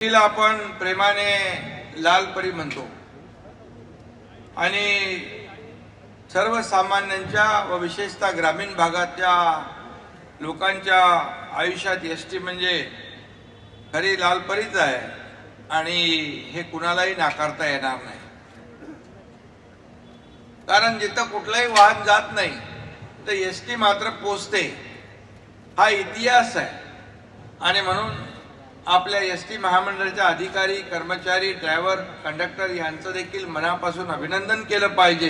तिला आपण प्रेमाने लालपरी म्हणतो. आणि सर्वसामान्यांच्या व विशेषतः ग्रामीण भागातल्या लोकांच्या आयुष्यात एस टी म्हणजे खरी लालपरीच आहे. आणि हे कुणालाही नाकारता येणार नाही. कारण जिथं कुठलंही वाहन जात नाही तर एस टी मात्र पोचते. हा इतिहास आहे. आणि म्हणून आपल्या एस टी महामंडळाच्या अधिकारी कर्मचारी ड्रायव्हर कंडक्टर यांचं देखील मनापासून अभिनंदन केलं पाहिजे.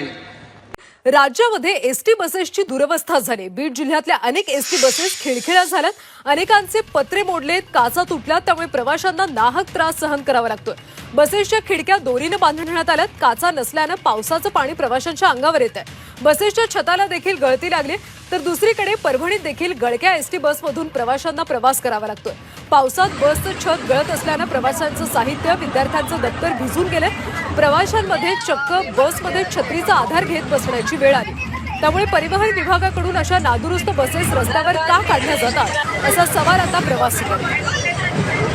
राज्यामध्ये एसटी बसेसची दुरवस्था झाली. बीड जिल्ह्यातल्या अनेक एसटी बसेस खिळखिळ्या झाल्यात. अनेकांचे पत्रे मोडलेत काचा तुटल्यात त्यामुळे प्रवाशांना नाहक त्रास सहन करावा लागतोय. बसेसच्या खिडक्या दोरीनं बांधण्यात आल्यात. काचा नसल्यानं पावसाचं पाणी प्रवाशांच्या अंगावर येत आहे बसेसच्या छताला देखील गळती लागली. तर दुसरीकडे परभणीत देखील गळक्या एसटी बसमधून प्रवाशांना प्रवास करावा लागतोय. पावसात बसचं छत गळत असल्यानं प्रवाशांचं साहित्य विद्यार्थ्यांचं दप्तर भिजून गेलंय प्रवाशांमध्ये चक्क बसमध्ये छत्रीचा आधार घेत बसण्याची वेळ आली. त्यामुळे परिवहन विभागाकडून अशा नादुरुस्त बसेस रस्त्यावर का काढल्या जातात? असा सवाल आता प्रवासी करतो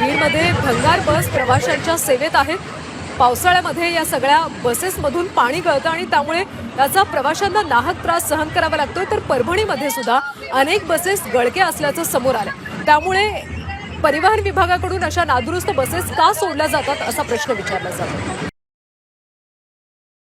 बीडमध्ये भंगार बस प्रवाशांच्या सेवेत आहेत. पावसाळ्यामध्ये या सगळ्या बसेसमधून पाणी गळतं आणि त्यामुळे याचा प्रवाशांना नाहक त्रास सहन करावा लागतोय. तर परभणीमध्ये सुद्धा अनेक बसेस गळक्या असल्याचं समोर आलं त्यामुळे परिवहन विभागाकडून अशा नादुरुस्त बसेस का सोडल्या जातात असा प्रश्न विचारला जातो.